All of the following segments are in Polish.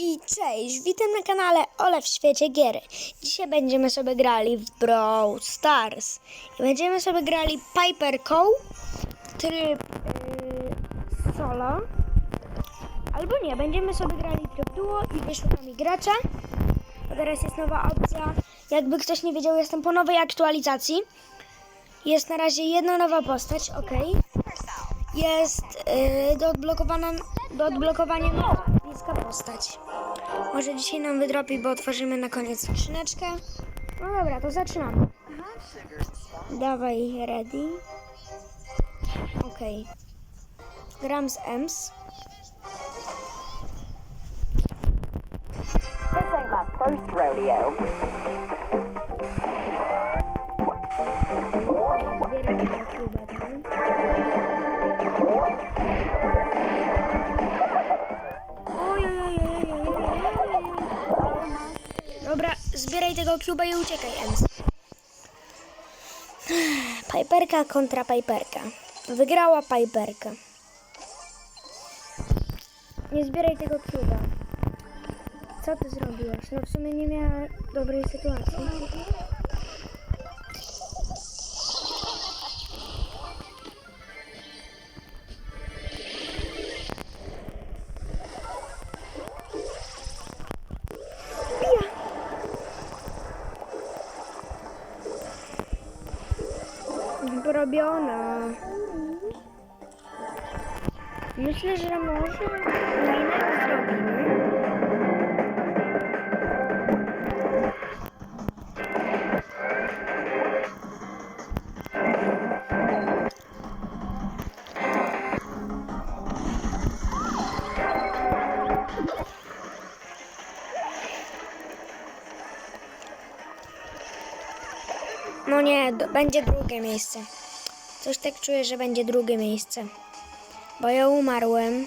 I cześć, witam na kanale Ole w świecie gier. Dzisiaj będziemy sobie grali w Brawl Stars. I będziemy sobie grali Piperką, tryb yy, solo. Albo nie, będziemy sobie grali tryb duo i wyszukamy gracza. Bo teraz jest nowa opcja. Jakby ktoś nie wiedział, jestem po nowej aktualizacji. Jest na razie jedna nowa postać, ok. Jest yy, do odblokowania, do odblokowania bliska postać. Może dzisiaj nam wydropi, bo otworzymy na koniec skrzyneczkę. No dobra, to zaczynamy. Dawaj, ready. Okej. Gram z Ems. This ain't my first rodeo. Dobra, zbieraj tego cuba i uciekaj, Ems. Piperka kontra Piperka. Wygrała Piperka. Nie zbieraj tego cuba. Co ty zrobiłaś? No w sumie nie miała dobrej sytuacji. Porobiona. Myślę, że może innego zrobimy. Do, będzie drugie miejsce. Coś tak czuję, że będzie drugie miejsce. Bo ja umarłem.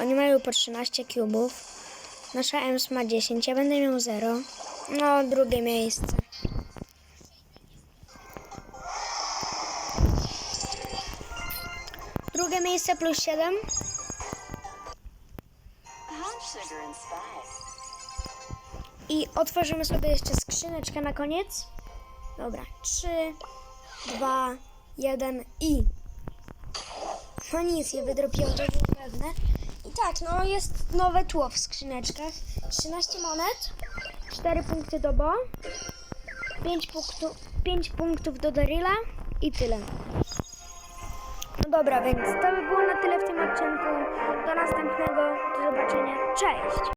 Oni mają po 13 kubów. Nasza EMS ma 10, ja będę miał 0. No, drugie miejsce. Drugie miejsce plus 7. Hot sugar and spice. I otworzymy sobie jeszcze skrzyneczkę na koniec. Dobra, 3, 2, 1 i. No nic, je wydropiło, to było pewne. I tak, no jest nowe tło w skrzyneczkach. 13 monet, 4 punkty do Bo, 5, punktu, 5 punktów do Daryla i tyle. No dobra, więc to by było na tyle w tym odcinku. Do następnego, do zobaczenia. Cześć!